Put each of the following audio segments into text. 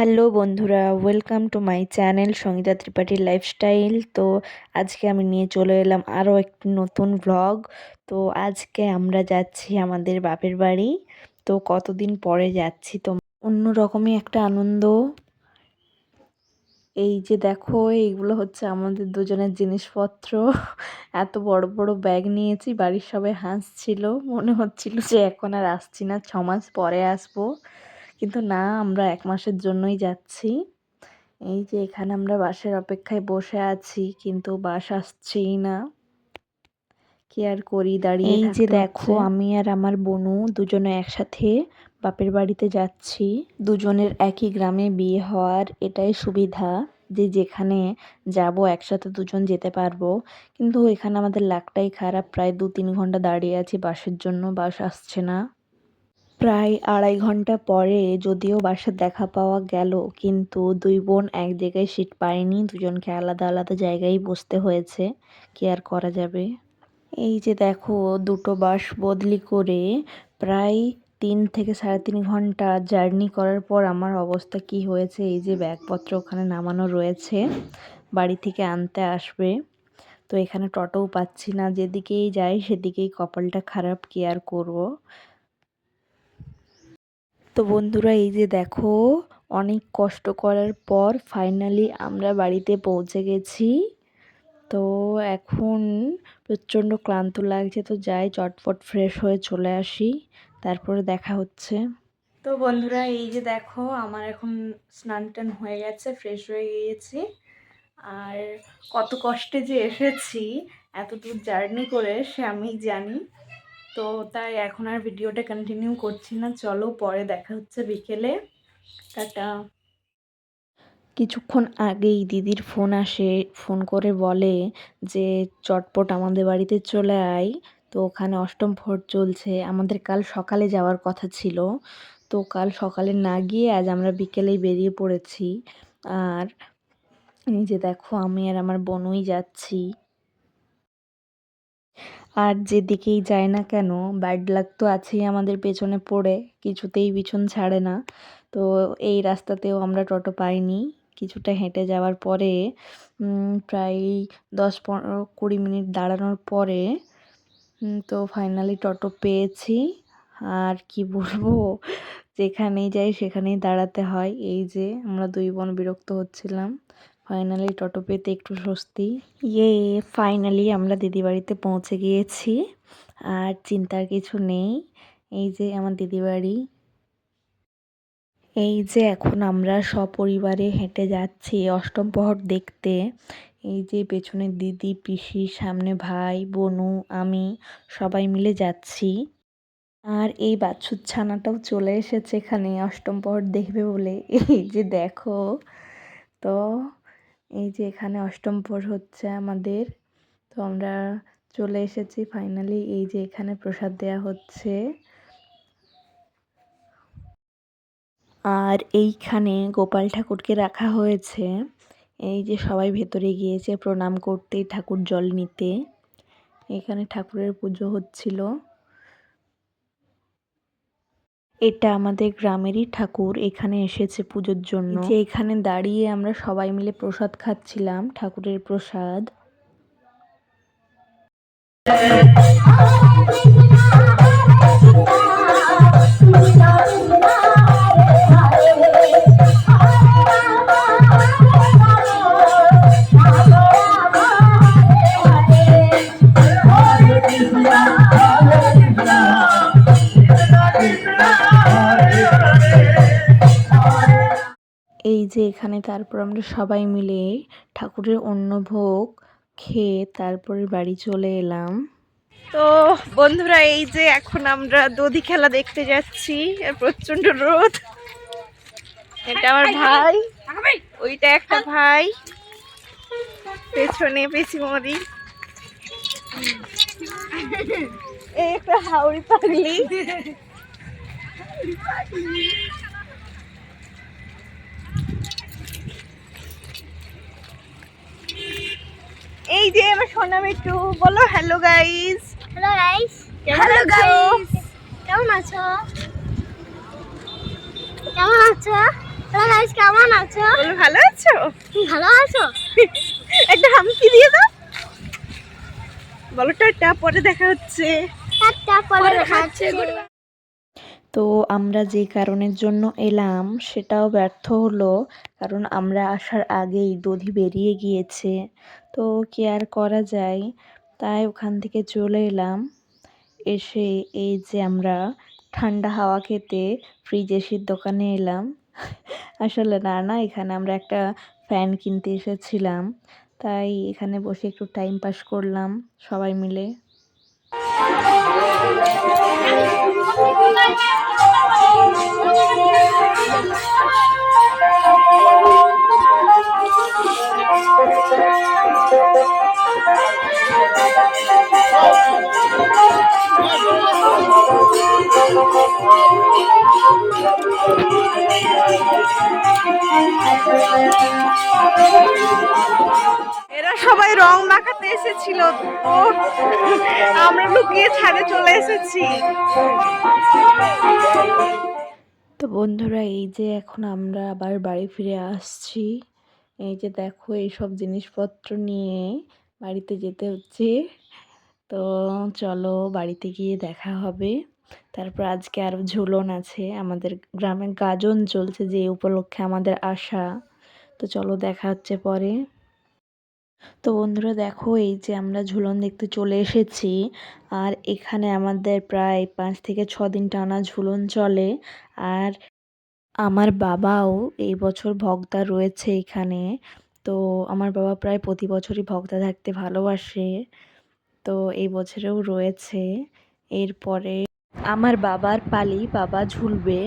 Hello বন্ধুরা welcome to my channel Sangeeta ত্রিপাঠীর lifestyle তো আজকে আমি নিয়ে চলে এলাম আরও একটি নতুন ব্লগ তো আজকে আমরা যাচ্ছি আমাদের বাপের বাড়ি। তো কতদিন পরে যাচ্ছি তো অন্য রকমই একটা আনন্দ। এই যে দেখো, এইগুলো হচ্ছে আমাদের দুজনের জিনিসপত্র। এত বড় বড় ব্যাগ নিয়েছি, বাড়ির সবাই হাসছিল। মনে হচ্ছিল যে এখন আর আসছি না ছ মাস পরে আসব। কিন্তু না আমরা এক মাসের জন্যই যাচ্ছি। এই যে এখানে আমরা বাসের অপেক্ষায় বসে আছি কিন্তু বাস আসছেই না। কি আর করি? দাঁড়িয়ে এই যে দেখো আমি আর আমার বোনু দুজনে একসাথে বাপের বাড়িতে যাচ্ছি। দুজনের একই গ্রামে বিয়ে হওয়ার এটাই সুবিধা যে যেখানে যাব একসাথে দুজন যেতে পারব। কিন্তু এখানে আমাদের লাকটাই খারাপ প্রায় দু তিন ঘণ্টা দাঁড়িয়ে আছি বাসের জন্য বাস আসছে না। প্রায় আড়াই ঘণ্টা পরে যদিও বাসার দেখা পাওয়া গেল, কিন্তু দুই বোন এক জায়গায় সিট পায়নি, দুজনকে আলাদা আলাদা জায়গায় বসতে হয়েছে। কি আর করা যাবে? এই যে দেখো, দুটো বাস বদলি করে প্রায় তিন থেকে সাড়ে তিন ঘণ্টা জার্নি করার পর আমার অবস্থা কি হয়েছে, এই যে ব্যাগপত্র ওখানে নামানো রয়েছে, বাড়ি থেকে আনতে আসবে। তো এখানে টোটোও পাচ্ছি না, যেদিকেই যাই সেদিকেই কপালটা খারাপ কেয়ার করব? তো বন্ধুরা, এই যে দেখো, অনেক কষ্ট করার পর ফাইনালি আমরা বাড়িতে পৌঁছে গেছি। তো এখন প্রচণ্ড ক্লান্ত লাগছে, তো যাই, চটপট ফ্রেশ হয়ে চলে আসি, তারপরে দেখা হচ্ছে। তো বন্ধুরা, এই যে দেখো, আমার এখন স্নান টান হয়ে গেছে ফ্রেশ হয়ে গিয়েছি। আর কত কষ্টে যে এসেছি এত দূর জার্নি করে, সে আমি জানি। তো তাই এখন আর ভিডিওটা কন্টিনিউ করছি না। চলো পরে দেখা হচ্ছে বিকেলে। টাটা। কিছুক্ষণ আগেই দিদির ফোন আসে, ফোন করে বলে যে, চটপট আমাদের বাড়িতে চলে আয়। তো ওখানে অষ্টম ভোট চলছে। আমাদের কাল সকালে যাওয়ার কথা ছিল। তো কাল সকালে না গিয়ে আজ আমরা বিকেলেই বেরিয়ে পড়েছি। আর এই যে দেখো, আমি আর আমার বোনই যাচ্ছি। আর যেদিকেই যায় না কেন ব্যাড লাক তো আছেই আমাদের পেছনে পড়ে, কিছুতেই পিছন ছাড়ে না। তো এই রাস্তাতেও আমরা টোটো পাইনি। কিছুটা হেঁটে যাওয়ার পরে প্রায় দশ পনেরো কুড়ি মিনিট দাঁড়ানোর পরে তো ফাইনালি টোটো পেয়েছি। আর কি বলব, যেখানেই যাই সেখানেই দাঁড়াতে হয়। এই যে আমরা দুই বোন বিরক্ত হচ্ছিলাম। ফাইনালি টোটো পেতে একটু স্বস্তি। ইয়ে ফাইনালি আমরা দিদি বাড়িতে পৌঁছে গিয়েছি। আর চিন্তার কিছু নেই। এই যে আমার দিদি বাড়ি। এই যে এখন আমরা সপরিবারে হেঁটে যাচ্ছি অষ্টম প্রহর দেখতে। এই যে পেছনে দিদি, পিসি, সামনে ভাই, বোনু, আমি সবাই মিলে যাচ্ছি। আর এই বাছুর ছানাটাও চলে এসেছে এখানে অষ্টম প্রহর দেখবে বলে। এই যে দেখো। তো এই যে এখানে অষ্টম প্রহর হচ্ছে আমাদের। তো আমরা চলে এসেছি ফাইনালি এই যে এখানে প্রসাদ দেয়া হচ্ছে। আর এইখানে গোপাল ঠাকুরকে রাখা হয়েছে। এই যে সবাই ভেতরে গিয়েছে প্রণাম করতে, ঠাকুর জল নিতে। এখানে ঠাকুরের পুজো হচ্ছিল। এটা আমাদের গ্রামেরই ঠাকুর, এখানে এসেছে পুজোর জন্য। যে এখানে দাঁড়িয়ে আমরা সবাই মিলে প্রসাদ খাচ্ছিলাম, ঠাকুরের প্রসাদ। এখানে তারপর আমরা সবাই মিলে ঠাকুরের অন্ন ভোগ খেয়ে তারপরে বাড়ি চলে এলাম। তো বন্ধুরা এই যে এখন আমরা দধি খেলা দেখতে যাচ্ছি প্রচণ্ড রোদ। এটা আমার ভাই ওইটা একটা ভাই। পেছনে পেছিমরি একটা হাওড়ি পাগলি। এই যে আমার সোনা একটু বলো hello guys hello guys hello guys কেমন আছো? কেমন আছো? হ্যালো গাইস কেমন আছো? বলো ভালো আছো? ভালো আছো? একটা হামকি দিয়ে দাও। বলো টাটা পরে দেখা হচ্ছে। টাটা পরে দেখা হচ্ছে তো আমরা যে কারণের জন্য এলাম সেটাও ব্যর্থ হলো কারণ আমরা আসার আগেই দধি বেরিয়ে গিয়েছে। তো কি আর করা যায়? তাই ওখান থেকে চলে এলাম। এসে এই যে আমরা ঠান্ডা হাওয়া খেতে ফ্রিজ এসির দোকানে এলাম। আসলে না না, এখানে আমরা একটা ফ্যান কিনতে এসেছিলাম। তাই এখানে বসে একটু টাইম পাস করলাম সবাই মিলে। এরা সবাই রং মাখাতে এসেছিল। আমরা লুকিয়ে ছাদে চলে এসেছি। তো বন্ধুরা, এই যে এখন আমরা আবার বাড়ি ফিরে আসছি। এই যে দেখো, এইসব জিনিসপত্র নিয়ে বাড়িতে যেতে হচ্ছে। তো চলো, বাড়িতে গিয়ে দেখা হবে। তারপর আজকে আরও ঝুলন আছে, আমাদের গ্রামে গাজন চলছে যে উপলক্ষে আমাদের আসা তো চলো দেখা হচ্ছে পরে। তো বন্ধুরা দেখো, এই যে আমরা ঝুলন দেখতে চলে এসেছি, আর এখানে আমাদের প্রায় পাঁচ থেকে ছ দিন টানা ঝুলন চলে, আর আমার বাবাও এই বছর ভক্তা রয়েছে এখানে। তো আমার বাবা প্রায় প্রতি বছরই ভক্তা থাকতে ভালোবাসে, তো এই বছরেও রয়েছে। এরপরে আমার বাবার পালি বাবা ঝুলবে।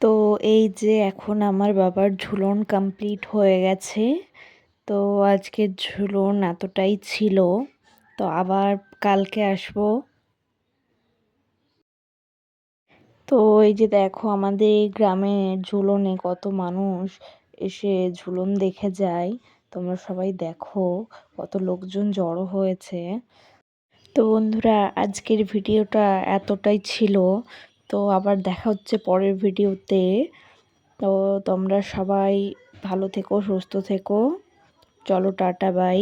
তো এই যে এখন আমার বাবার ঝুলন কমপ্লিট হয়ে গেছে, তো আজকের ঝুলন এতটাই ছিল, তো আবার কালকে আসব। তো এই যে দেখো আমাদের গ্রামে ঝুলনে কত মানুষ এসে ঝুলন দেখে যায়, তোমরা সবাই দেখো কত লোকজন জড়ো হয়েছে। তো বন্ধুরা, আজকের ভিডিওটা এতটাই ছিল তো আবার দেখা হচ্ছে পরের ভিডিওতে। তো তোমরা সবাই ভালো থেকো, সুস্থ থেকো। চলো টাটা, বাই।